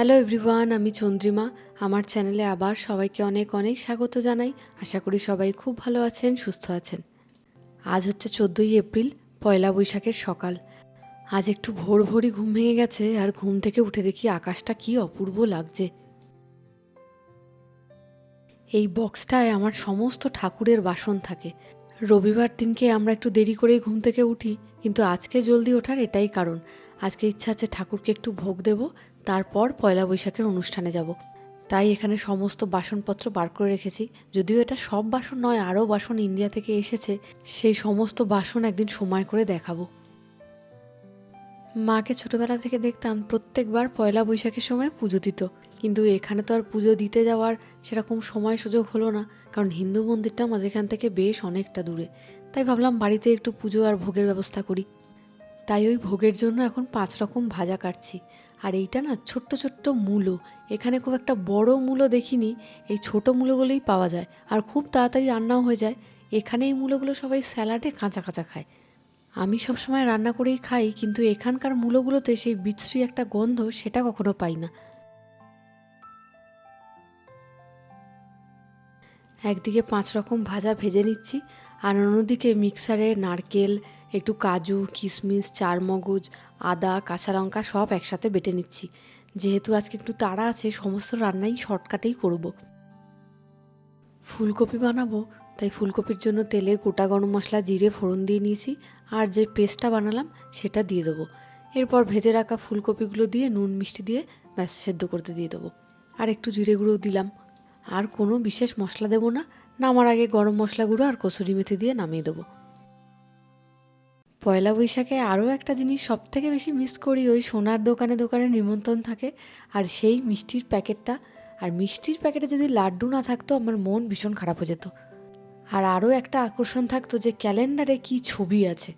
Hello everyone আমি চন্দ্রিমা। আমার চ্যানেলে আবার সবাইকে অনেক অনেক স্বাগত জানাই। আশা করি সবাই খুব ভালো আছেন, সুস্থ আছেন। আজ হচ্ছে চোদ্দোই এপ্রিল, পয়লা বৈশাখের সকাল। আজ একটু ভোর ভোরই ঘুম ভেঙে গেছে আর ঘুম থেকে উঠে দেখি আকাশটা কি অপূর্ব লাগছে। এই বক্সটায় আমার সমস্ত ঠাকুরের বাসন থাকে। রবিবার দিনকে আমরা একটু দেরি করেই ঘুম থেকে উঠি, কিন্তু আজকে জলদি ওঠার এটাই কারণ। আজকে ইচ্ছা আছে ঠাকুরকে একটু ভোগ দেব, তারপর পয়লা বৈশাখের অনুষ্ঠানে যাব। তাই এখানে সমস্ত বাসনপত্র বার করে রেখেছি। যদিও এটা সব বাসন নয়, আরও বাসন ইন্ডিয়া থেকে এসেছে, সেই সমস্ত বাসন একদিন সময় করে দেখাবো। মাকে ছোটবেলা থেকে দেখতাম প্রত্যেকবার পয়লা বৈশাখের সময় পুজো দিত। কিন্তু এখানে তো আর পুজো দিতে যাওয়ার সেরকম সময় সুযোগ হলো না, কারণ হিন্দু মন্দিরটা আমাদের এখান থেকে বেশ অনেকটা দূরে। তাই ভাবলাম বাড়িতে একটু পুজো আর ভোগের ব্যবস্থা করি। তাই ওই ভোগের জন্য এখন পাঁচ রকম ভাজা কাটছি। আর এইটা না ছোট্ট ছোট্ট মূলো। এখানে খুব একটা বড় মূলো দেখিনি, এই ছোট মূলোগুলোই পাওয়া যায়। আর খুব তাড়াতাড়ি রান্নাও হয়ে যায়। এখানে এই মূলোগুলো সবাই স্যালাডে কাঁচা কাঁচা খায়। আমি সবসময় রান্না করেই খাই, কিন্তু এখানকার মূলোগুলোতে সেই বিশ্রী একটা গন্ধ সেটা কখনো পাই না। একদিকে পাঁচ রকম ভাজা ভেজে নিচ্ছি আর অন্যদিকে মিক্সারে নারকেল, একটু কাজু, কিশমিশ, চারমগজ, আদা, কাঁচা লঙ্কা সব একসাথে বেটে নিচ্ছি। যেহেতু আজকে একটু তাড়া আছে, সমস্ত রান্নাই শর্টকাটেই করব। ফুলকপি বানাবো, তাই ফুলকপির জন্য তেলে গোটা গরম মশলা, জিরে, ফোড়ন দিয়ে নিয়েছি। আর যে পেস্টটা বানালাম, সেটা দিয়ে দেবো। এরপর ভেজে রাখা ফুলকপিগুলো দিয়ে নুন, মিষ্টি দিয়ে ব্যাস, সেদ্ধ করতে দিয়ে দেবো। আর একটু জিরে গুঁড়ো দিলাম। আর কোনো বিশেষ মশলা দেবো না নামার আগে গরম মশলা গুঁড়ো আর কসুরি মেথি দিয়ে নামিয়ে দেবো। পয়লা বৈশাখে আরও একটা জিনিস সব থেকে বেশি মিস করি, ওই সোনার দোকানে দোকানে নিমন্ত্রণ থাকে আর সেই মিষ্টির প্যাকেটটা। আর মিষ্টির প্যাকেটে যদি লাড্ডু না থাকতো, আমার মন ভীষণ খারাপ হয়ে যেত। আর আরও একটা আকর্ষণ থাকতো যে ক্যালেন্ডারে কি ছবি আছে।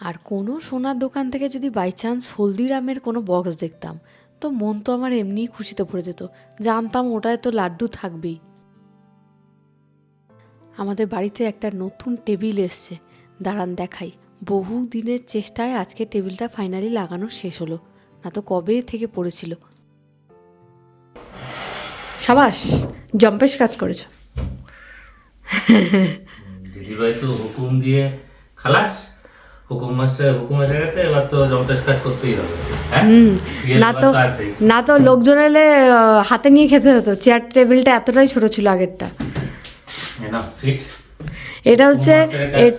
আর কোনো সোনার দোকান থেকে যদি বাই চান্স হলদিরামের কোনো বক্স দেখতাম, তো মন তো আমার এমনিই খুশিতে পড়ে যেত। জানতাম ওটায় তো লাড্ডু থাকবেই। আমাদের বাড়িতে একটা নতুন টেবিল এসছে। দাঁড়ান দেখাই। বহু দিনের চেষ্টায় আজকে টেবিলটা ফাইনালি লাগানো শেষ হলো। না তো কবে থেকে পড়েছিল? সাবাস জম্পেশ কাজ করেছ। দিদিভাই তো হুকুম দিয়ে খালাস। হুকুম মাস্টার হুকুম এসে গেছে এবার তো জমটেস কাজ করতেই হবে। হ্যাঁ? না তো না তো লোকজন এলে হাতে নিয়ে খেতে হতো। চেয়ার টেবিলটা এতটাই ছোট ছিল আগেরটা। এটা হচ্ছে এ-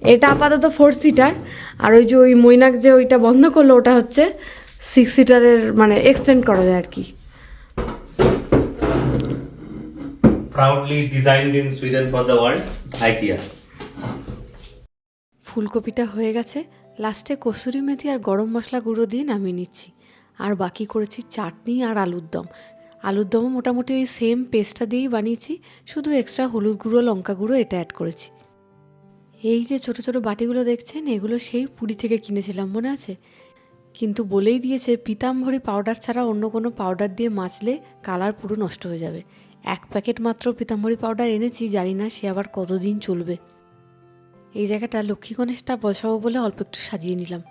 এটা আপাতত ফোর সিটার আর ওই যে ওই মৈনাক যে ওইটা বন্ধ করল ওটা হচ্ছে সিক্স সিটারের মানে এক্সটেন্ড করা যায় আর কি। Proudly designed in Sweden for the world IKEA. ফুলকপিটা হয়ে গেছে। লাস্টে কসুরি মেথি আর গরম মশলা গুঁড়ো দিয়ে নামিয়ে নিচ্ছি। আর বাকি করেছি চাটনি আর আলুর দম। আলুর দমও মোটামুটি ওই সেম পেস্টটা দিয়েই বানিয়েছি। শুধু এক্সট্রা হলুদ গুঁড়ো, লঙ্কা গুঁড়ো এটা অ্যাড করেছি। এই যে ছোট ছোট বাটিগুলো দেখছেন, এগুলো সেই পুরী থেকে কিনেছিলাম, মনে আছে? কিন্তু বলেই দিয়েছে, পিতাম্বরী পাউডার ছাড়া অন্য কোনো পাউডার দিয়ে মাজলে কালার পুরো নষ্ট হয়ে যাবে। এক প্যাকেট মাত্র পিতাম্বরী পাউডার এনেছি, জানি না সে আবার কতদিন চলবে। এই জায়গাটা লক্ষ্মী গণেশটা বসাবো বলে অল্প একটু সাজিয়ে নিলাম।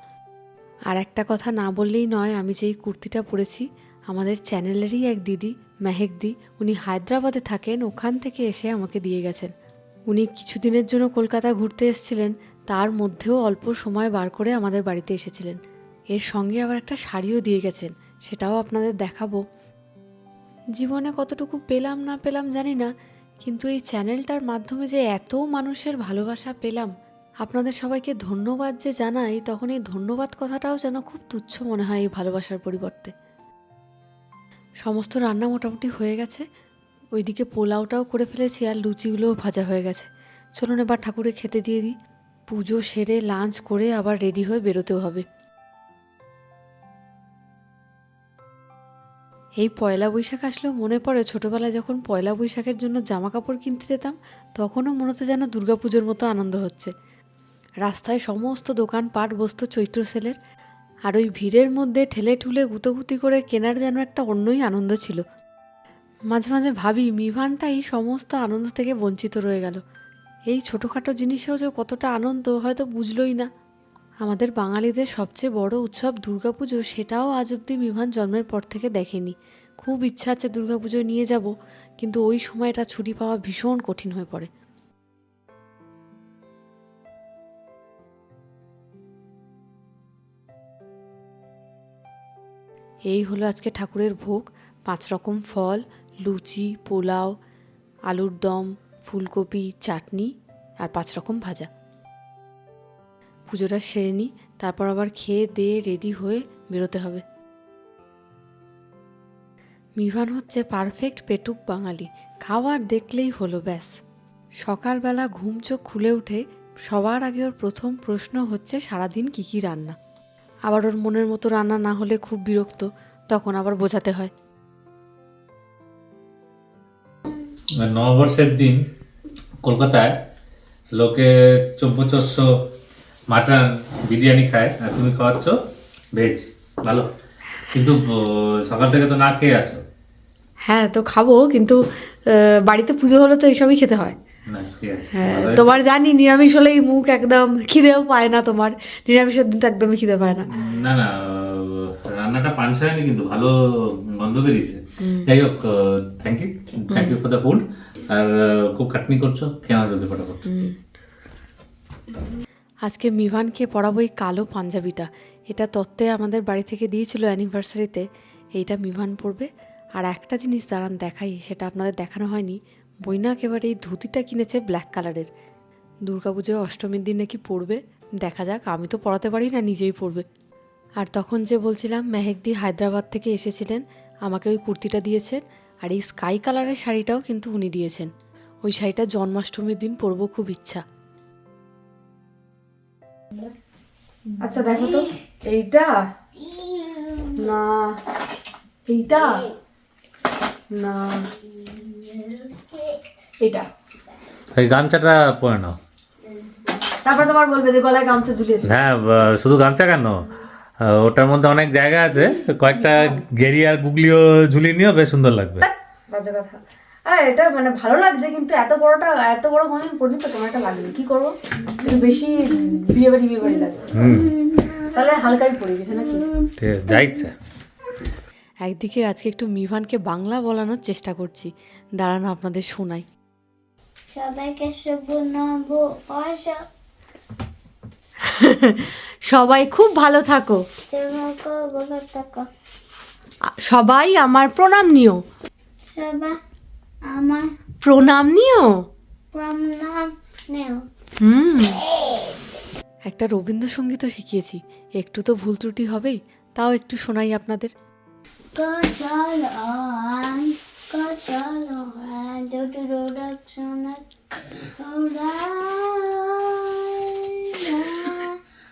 আর একটা কথা না বললেই নয়, আমি যেই কুর্তিটা পরেছি আমাদের চ্যানেলেরই এক দিদি মেহেকদি উনি হায়দ্রাবাদে থাকেন, ওখান থেকে এসে আমাকে দিয়ে গেছেন। উনি কিছুদিনের জন্য কলকাতা ঘুরতে এসেছিলেন, তার মধ্যেও অল্প সময় বার করে আমাদের বাড়িতে এসেছিলেন। এর সঙ্গে আবার একটা শাড়িও দিয়ে গেছেন, সেটাও আপনাদের দেখাবো। জীবনে কতটুকু পেলাম না পেলাম জানি না, কিন্তু এই চ্যানেলটার মাধ্যমে যে এত মানুষের ভালোবাসা পেলাম, আপনাদের সবাইকে ধন্যবাদ যে জানাই, তখন এই ধন্যবাদ কথাটাও যেন খুব তুচ্ছ মনে হয় এই ভালোবাসার পরিবর্তে। সমস্ত রান্না মোটামুটি হয়ে গেছে। ওইদিকে পোলাওটাও করে ফেলেছি আর লুচিগুলোও ভাজা হয়ে গেছে। চলুন এবার ঠাকুরে খেতে দিয়ে দিই। পুজো সেরে লাঞ্চ করে আবার রেডি হয়ে বেরোতেও হবে। এই পয়লা বৈশাখ আসলেও মনে পড়ে ছোটবেলায় যখন পয়লা বৈশাখের জন্য জামা কাপড় কিনতে যেতাম, তখনও মনে হতো যেন দুর্গাপুজোর মতো আনন্দ হচ্ছে। রাস্তায় সমস্ত দোকান পাট বসতো চৈত্র সেলের আর ওই ভিড়ের মধ্যে ঠেলে ঠুলে গুতোগুতি করে কেনার যেন একটা অন্যই আনন্দ ছিল। মাঝে মাঝে ভাবি, মিভানটা এই সমস্ত আনন্দ থেকে বঞ্চিত রয়ে গেল। এই ছোটোখাটো জিনিসেও যে কতটা আনন্দ, হয়তো বুঝলই না। আমাদের বাঙালিদের সবচেয়ে বড় উৎসব দুর্গাপুজো, সেটাও আজ অব্দি মিভান জন্মের পর থেকে দেখেনি। খুব ইচ্ছা আছে দুর্গাপুজোয় নিয়ে যাব, কিন্তু ওই সময়টা ছুটি পাওয়া ভীষণ কঠিন হয়ে পড়ে। এই হলো আজকে ঠাকুরের ভোগ। পাঁচ রকম ফল, লুচি, পোলাও, আলুর দম, ফুলকপি, চাটনি আর পাঁচ রকম ভাজা। পুজোটা সেরে নিই তারপর আবার খেয়ে দিয়ে রেডি হয়ে বেরোতে হবে। মিভান হচ্ছে পারফেক্ট পেটুক বাঙালি। খাওয়ার দেখলেই হলো, ব্যাস। সকালবেলা ঘুম চোখ খুলে উঠে সবার আগে ওর প্রথম প্রশ্ন হচ্ছে, সারাদিন কি কি রান্না? আবার ওর মনের মতো রান্না না হলে খুব বিরক্ত তখন আবার বোঝাতে হয়। নববর্ষের দিন কলকাতায় লোকে চব্বচস্য মাটন বিরিয়ানি খায়। আর তুমি খাওয়াচ্ছ ভেজ ভালো। কিন্তু সকাল থেকে তো না খেয়ে আছো। হ্যাঁ তো খাব কিন্তু বাড়িতে পুজো হলে তো এইসবই খেতে হয়। হ্যাঁ তোমার জানি নিরামিষ হলেই মুখ একদম খিদেও পায় না তোমার। নিরামিষের দিন তো একদমই খিদে পায় না। না না রান্নাটা পাঞ্চ হয়নি কিন্তু ভালো গন্ধ বেরিয়েছে। যাই হোক thank you thank you for the food আর খুব খাটনি করছ খেয়ে জলদি ফটাফট। আজকে মিভানকে পড়াবো এই কালো পাঞ্জাবিটা। এটা তত্ত্বে আমাদের বাড়ি থেকে দিয়েছিল অ্যানিভার্সারিতে এইটা মিভান পরবে আর একটা জিনিস দাঁড়ান দেখাই সেটা আপনাদের দেখানো হয়নি। বইনাক এবার এই ধুতিটা কিনেছে ব্ল্যাক কালারের দুর্গাপুজোয় অষ্টমীর দিন নাকি পরবে দেখা যাক, আমি তো পড়াতে পারি না, নিজেই পরবে আর তখন যে বলছিলাম, মেহেকদি হায়দ্রাবাদ থেকে এসেছিলেন, আমাকে ওই কুর্তিটা দিয়েছেন, আর এই স্কাই কালারের শাড়িটাও কিন্তু উনি দিয়েছেন। ওই শাড়িটা জন্মাষ্টমীর দিন পরবো খুব ইচ্ছা। আচ্ছা দেখো তো, এইটা? না, এইটা? না। এটা। এই গামছাটা পরে নাও। তারপর তোমার বলবে যে গলায় গামছা ঝুলিয়েছে। হ্যাঁ শুধু গামছা কেন? ওটার মধ্যে অনেক জায়গা আছে। কয়েকটা গেরি আর গুগলিও ঝুলিয়ে নিও বেশ সুন্দর লাগবে। বাজে কথা। আর এটা মানে ভালো লাগছে কিন্তু এত বড়টা এত বড় কোনদিন পড়িনি তো তোমার একটা লাগবে কি করব? একটু বেশি বিয়ে বাড়ি বিয়ে বাড়ি লাগছে। হুম। তাহলে হালকাই পড়ে গেছে নাকি? ঠিক আছে ইচ্ছা। একদিকে আজকে একটু মিভানকে বাংলা বলানোর চেষ্টা করছি। দাঁড়ানো আপনাদের শোনাই। সবাইকে শুভ নব সবাই খুব ভালো থাকো। সবাই আমার প্রণাম নিও। আমার প্রণাম নিও। প্রণাম নেও। হুম। একটা রবীন্দ্রসঙ্গীতও শিখিয়েছি। একটু তো ভুল ত্রুটি হবেই তাও একটু শোনাই আপনাদের। có gió loạn có gió loạn cho cho đồ đất sang đất đâu đã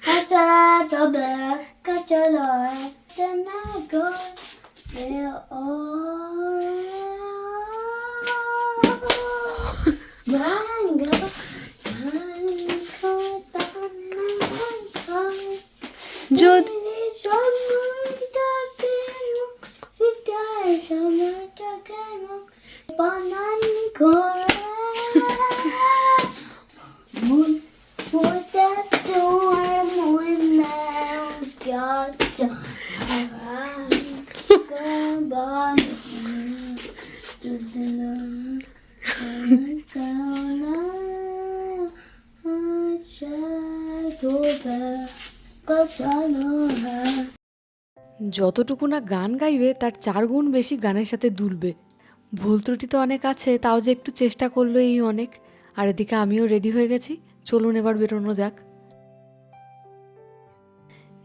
hát ra rồi bè có gió loạn cho nó có đều Bạn gái Jod যতটুকু না গান গাইবে, তার চার গুণ বেশি গানের সাথে দুলবে। ভুল ত্রুটি তো অনেক আছে, তাও যে একটু চেষ্টা করল এই অনেক। আর এদিকে আমিও রেডি হয়ে গেছি, চলুন এবার বেরোনো যাক।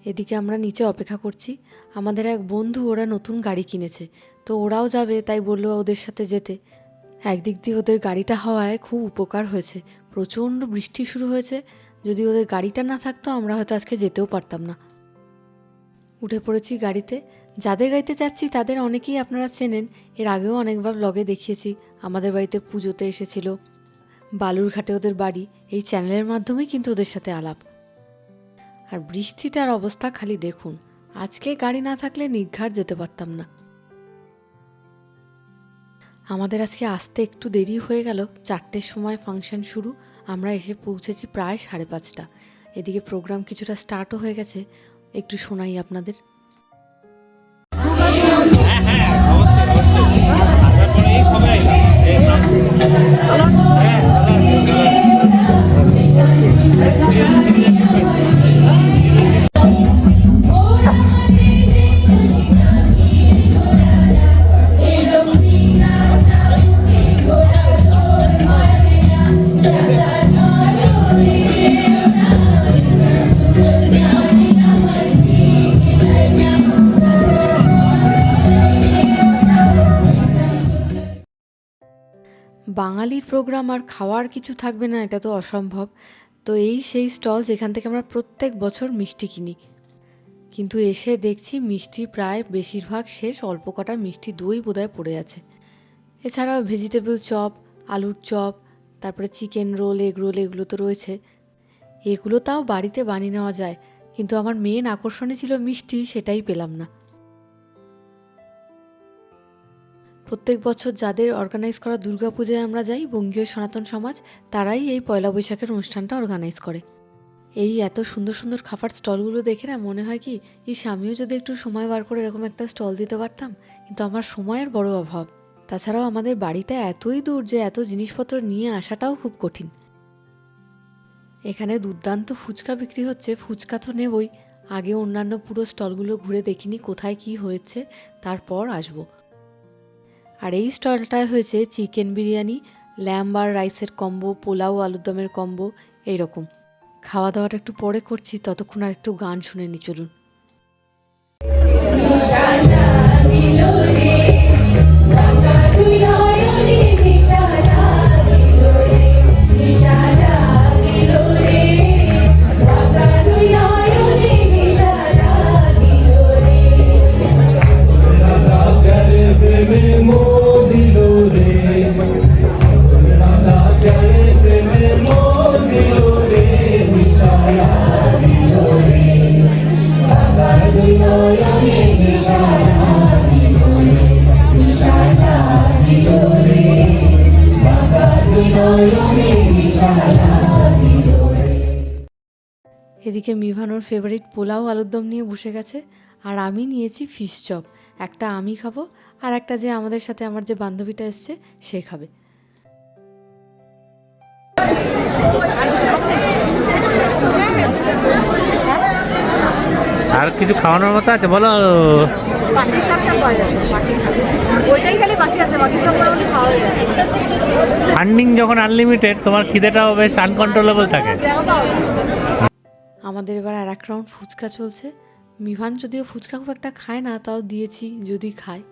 এদিকে আমরা নিচে অপেক্ষা করছি। আমাদের এক বন্ধু ওরা নতুন গাড়ি কিনেছে, তো ওরাও যাবে, তাই বলল ওদের সাথে যেতে। একদিক দিয়ে ওদের গাড়িটা হওয়ায় খুব উপকার হয়েছে, প্রচণ্ড বৃষ্টি শুরু হয়েছে যদি ওদের গাড়িটা না থাকতো, আমরা হয়তো আজকে যেতেও পারতাম না। উঠে পড়েছি গাড়িতে। যাদের গাড়িতে যাচ্ছি, তাদের অনেকেই আপনারা চেনেন। এর আগেও অনেকবার ব্লগে দেখিয়েছি। আমাদের বাড়িতে পুজোতে এসেছিল। বালুরঘাটে ওদের বাড়ি। এই চ্যানেলের মাধ্যমেই কিন্তু ওদের সাথে আলাপ। আর বৃষ্টিটার অবস্থা খালি দেখুন। আজকে গাড়ি না থাকলে নির্ঘাট যেতে পারতাম না। আমাদের আজকে আসতে একটু দেরি হয়ে গেল। চারটের সময় ফাংশন শুরু। আমরা এসে পৌঁছেছি প্রায় সাড়ে পাঁচটা এদিকে প্রোগ্রাম কিছুটা স্টার্টও হয়ে গেছে একটু শোনাই আপনাদের বাঙালির প্রোগ্রাম আর খাওয়ার কিছু থাকবে না, এটা তো অসম্ভব। তো এই সেই স্টল যেখান থেকে আমরা প্রত্যেক বছর মিষ্টি কিনি। কিন্তু এসে দেখছি মিষ্টি প্রায় বেশিরভাগ শেষ, অল্প কটা মিষ্টি দই বোধহয় পড়ে আছে। এছাড়াও ভেজিটেবল চপ আলুর চপ তারপরে চিকেন রোল এগ রোল এগুলো তো রয়েছে। এগুলো তাও বাড়িতে বানিয়ে নেওয়া যায়, কিন্তু আমার মেন আকর্ষণে ছিল মিষ্টি, সেটাই পেলাম না। প্রত্যেক বছর যাদের অর্গানাইজ করা দুর্গাপূজায় আমরা যাই, বঙ্গীয় সনাতন সমাজ, তারাই এই পয়লা বৈশাখের অনুষ্ঠানটা অর্গানাইজ করে। এই এত সুন্দর সুন্দর খাবার স্টলগুলো দেখে না মনে হয় কি, ইস আমিও যদি একটু সময় বার করে এরকম একটা স্টল দিতে পারতাম, কিন্তু আমার সময়ের বড় অভাব। তাছাড়াও আমাদের বাড়িটা এতই দূর যে এত জিনিসপত্র নিয়ে আসাটাও খুব কঠিন। এখানে দুর্দান্ত ফুচকা বিক্রি হচ্ছে, ফুচকা তো নেবই। আগে অন্যান্য পুরো স্টলগুলো ঘুরে দেখিনি কোথায় কি হয়েছে, তারপর আসব। আর এই স্টলটায় হয়েছে চিকেন বিরিয়ানি ল্যাম্ব আর রাইসের কম্বো, পোলাও আলুর দমের কম্বো, এইরকম। খাওয়া দাওয়াটা একটু পরে করছি, ততক্ষণ আর একটু গান শুনে নি, চলুন। এদিকে মিভানোর ফেভারিট পোলাও আলুর দম নিয়ে বসে গেছে। আর আমি নিয়েছি ফিশ চপ একটা আমি খাব আর একটা যে আমাদের সাথে আমার যে বান্ধবীটা এসছে সে খাবে। আর কিছু খাওয়ানোর মতো আছে? বলো। ফান্ডিং যখন আনলিমিটেড তোমার খিদেটাও বেশ আনকন্ট্রোলেবল থাকে। আমাদের এবার আর এক রাউন্ড ফুচকা চলছে। মিভান যদিও ফুচকা খুব একটা খায় না, তাও দিয়েছি যদি খায়।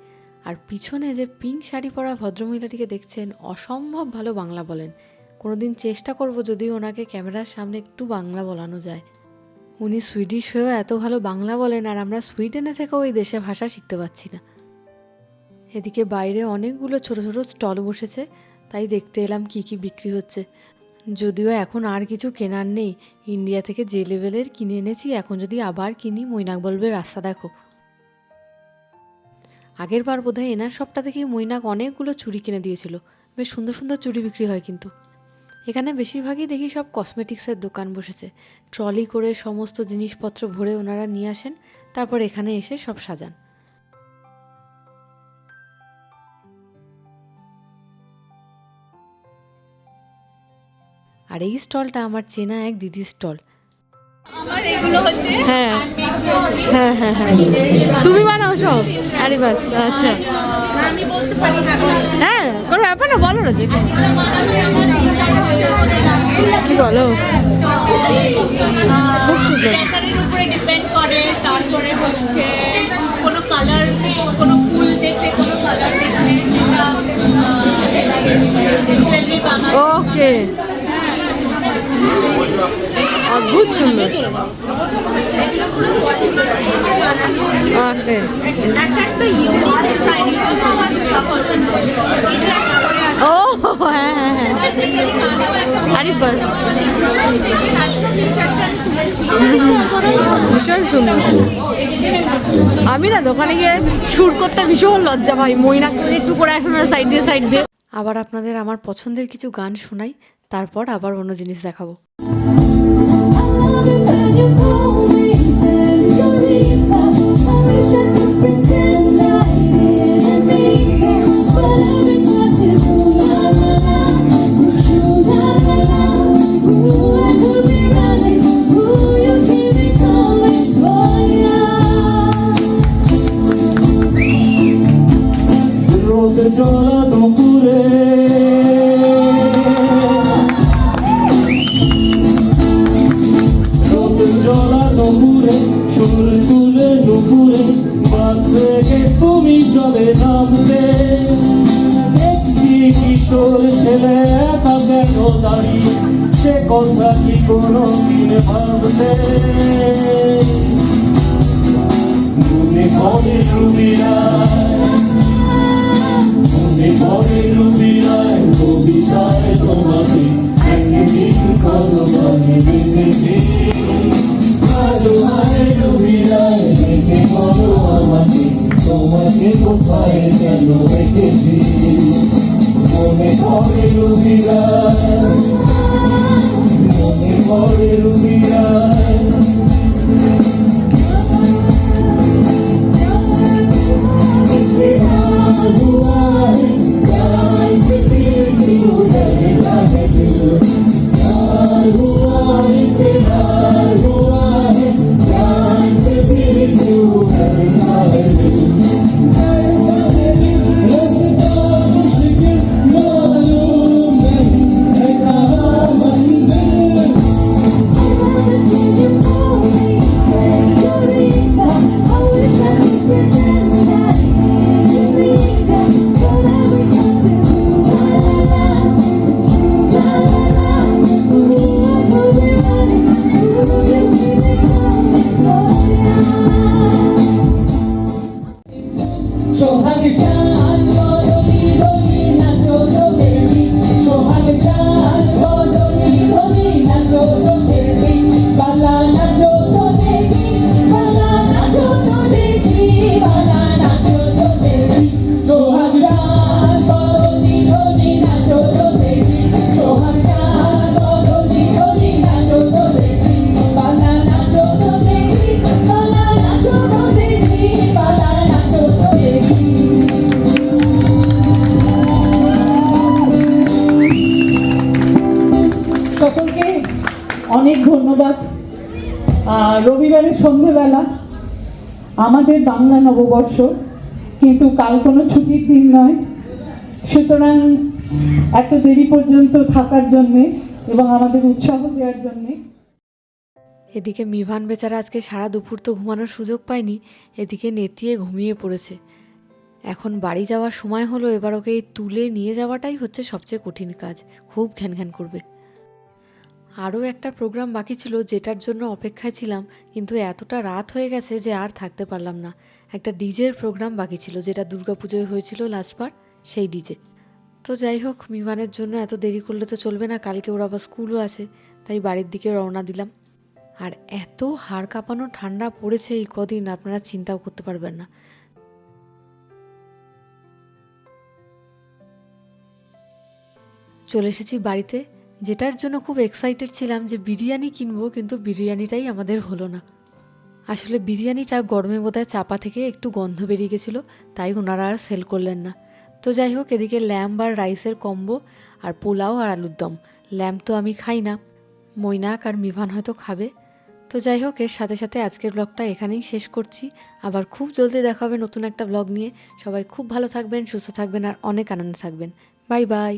আর পিছনে যে পিঙ্ক শাড়ি পরা ভদ্রমহিলাটিকে দেখছেন, অসম্ভব ভালো বাংলা বলেন। কোনোদিন চেষ্টা করব যদি ওনাকে ক্যামেরার সামনে একটু বাংলা বলানো যায়। উনি সুইডিশ হয়েও এত ভালো বাংলা বলেন, আর আমরা সুইডেনে থেকেও ওই দেশে ভাষা শিখতে পারছি না। এদিকে বাইরে অনেকগুলো ছোট ছোট স্টল বসেছে, তাই দেখতে এলাম কি কি বিক্রি হচ্ছে। যদিও এখন আর কিছু কেনার নেই। ইন্ডিয়া থেকে যে লেভেলের কিনে এনেছি, এখন যদি আবার কিনি মৈনাক বলবে রাস্তা দেখো। আগের বার বোধহয় এনার সবটা থেকেই মৈনাক অনেকগুলো চুড়ি কিনে দিয়েছিল। বেশ সুন্দর সুন্দর চুড়ি বিক্রি হয় কিন্তু। এখানে বেশিরভাগই দেখি সব কসমেটিক্সের দোকান বসেছে। ট্রলি করে সমস্ত জিনিসপত্র ভরে ওনারা নিয়ে আসেন, তারপর এখানে এসে সব সাজান। আর এই স্টলটা আমার চেনা এক দিদির স্টল। হ্যাঁ। হ্যাঁ হ্যাঁ হ্যাঁ তুমি বানাও সব? আরে বাস আচ্ছা। হ্যাঁ কোনো ব্যাপার না বলো না যেটা কি বলো? খুব সুন্দর। প্যাটার্নের উপরে তারপরে হচ্ছে কোনো কালার কোনো ফুল দেখলে কোনো কালার দেখলে সেটা জুয়েলারি বানানো ওকে অদ্ভুত সুন্দর ও হ্যাঁ হ্যাঁ হ্যাঁ ভীষণ সুন্দর আমি না দোকানে গিয়ে শুট করতে ভীষণ লজ্জা ভাই মইনাক একটু করে আসে না সাইড দিয়ে সাইড দিয়ে। আবার আপনাদের আমার পছন্দের কিছু গান শোনাই তারপর আবার অন্য জিনিস দেখাবো। চলে নামতে একটি কিশোর ছেলে একা কেন দাঁড়িয়ে? সে কথা কি কোনো দিন ভাবতে মনে পড়ে রুবিরা মনে পড়ে রুবিরায়, কবিতায় তোমাকে একদিন কলমে দেখেছি ভালো হয় রুবিরায়, দেখে তোমাকে কোথায় যেন রেখেছি মনে পড়ে রুবিরায় সন্ধেবেলা আমাদের বাংলা নববর্ষ, কিন্তু কাল কোনো ছুটির দিন নয়। সুতরাং এত দেরি পর্যন্ত থাকার জন্যে এবং আমাদের উৎসাহ দেওয়ার জন্যে এদিকে মিভান বেচারা আজকে সারা দুপুর তো ঘুমানোর সুযোগ পায়নি, এদিকে নেতিয়ে ঘুমিয়ে পড়েছে। এখন বাড়ি যাওয়ার সময় হলো, এবার ওকে তুলে নিয়ে যাওয়াটাই হচ্ছে সবচেয়ে কঠিন কাজ, খুব ঘ্যান ঘ্যান করবে। আরও একটা প্রোগ্রাম বাকি ছিল যেটার জন্য অপেক্ষায় ছিলাম, কিন্তু এতটা রাত হয়ে গেছে যে আর থাকতে পারলাম না। একটা ডিজের প্রোগ্রাম বাকি ছিল যেটা দুর্গাপুজোয় হয়েছিল লাস্টবার সেই ডিজে। তো যাই হোক মিভানের জন্য এত দেরি করলে তো চলবে না, কালকে ওর আবার স্কুলও আছে, তাই বাড়ির দিকে রওনা দিলাম। আর এত হাড় কাঁপানো ঠান্ডা পড়েছে এই কদিন, আপনারা চিন্তাও করতে পারবেন না। চলে এসেছি বাড়িতে যেটার জন্য খুব এক্সাইটেড ছিলাম যে বিরিয়ানি কিনবো, কিন্তু বিরিয়ানিটাই আমাদের হলো না। আসলে বিরিয়ানিটা গরমে বোধহয় চাপা থেকে একটু গন্ধ বেরিয়ে গেছিল, তাই ওনারা আর সেল করলেন না। তো যাই হোক, এদিকে ল্যাম্প আর রাইসের কম্বো আর পোলাও আর আলুর দম। ল্যাম্প তো আমি খাই না, মৈনাক আর মিভান হয়তো খাবে। তো যাই হোক, এর সাথে সাথে আজকের ব্লগটা এখানেই শেষ করছি। আবার খুব জলদি দেখা হবে নতুন একটা ব্লগ নিয়ে। সবাই খুব ভালো থাকবেন, সুস্থ থাকবেন, আর অনেক আনন্দে থাকবেন। Bye bye